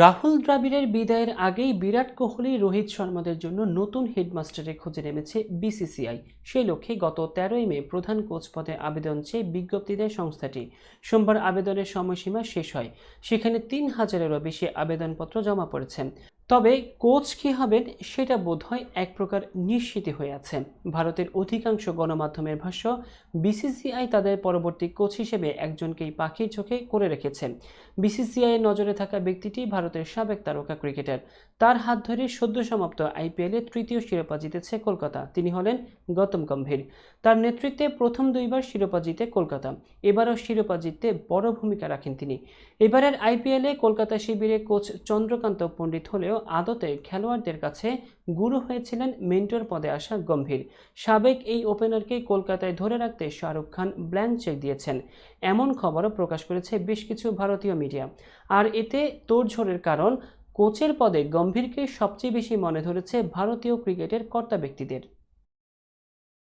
রাহুল দ্রাবিড়ের বিদায়ের আগেই বিরাট কোহলি, রোহিত শর্মাদের জন্য নতুন হেডমাস্টারের খোঁজে নেমেছে বিসিসিআই। সেই লক্ষ্যে গত তেরোই মে প্রধান কোচ পদে আবেদন চেয়ে বিজ্ঞপ্তি দেয় সংস্থাটি। সোমবার আবেদনের সময়সীমা শেষ হয়। সেখানে তিন হাজারেরও বেশি আবেদনপত্র জমা পড়েছে। তবে কোচ কী হবেন সেটা বোধহয় এক প্রকার নিশ্চিত হয়ে আছে। ভারতের অধিকাংশ গণমাধ্যমের ভাষ্য, বিসিসিআই তাদের পরবর্তী কোচ হিসেবে একজনকেই পাখির চোখে করে রেখেছে। বিসিসিআইয়ের নজরে থাকা ব্যক্তিটি ভারতের সাবেক তারকা ক্রিকেটার। তার হাত ধরে সদ্য সমাপ্ত আইপিএলে তৃতীয় শিরোপা জিতেছে কলকাতা। তিনি হলেন গৌতম গম্ভীর। তার নেতৃত্বে প্রথম দুইবার শিরোপা জিতে কলকাতা। এবারও শিরোপা জিততে বড় ভূমিকা রাখেন তিনি। এবারের আইপিএলে কলকাতা শিবিরে কোচ চন্দ্রকান্ত পণ্ডিত হলেও আদতে খেলোয়াড়দের কাছে গুরু হয়েছিলেন মেন্টর পদে আসা গম্ভীর। সাবেক এই ওপেনারকে কলকাতায় ধরে রাখতে শাহরুখ খান ব্ল্যাঙ্ক চেক দিয়েছেন। এমন খবরও প্রকাশ করেছে বেশ কিছু ভারতীয় মিডিয়া। আর এতে তোড়ঝড়ের কারণ, কোচের পদে গম্ভীরকে সবচেয়ে বেশি মনে ধরেছে ভারতীয় ক্রিকেটের কর্তা ব্যক্তিদের।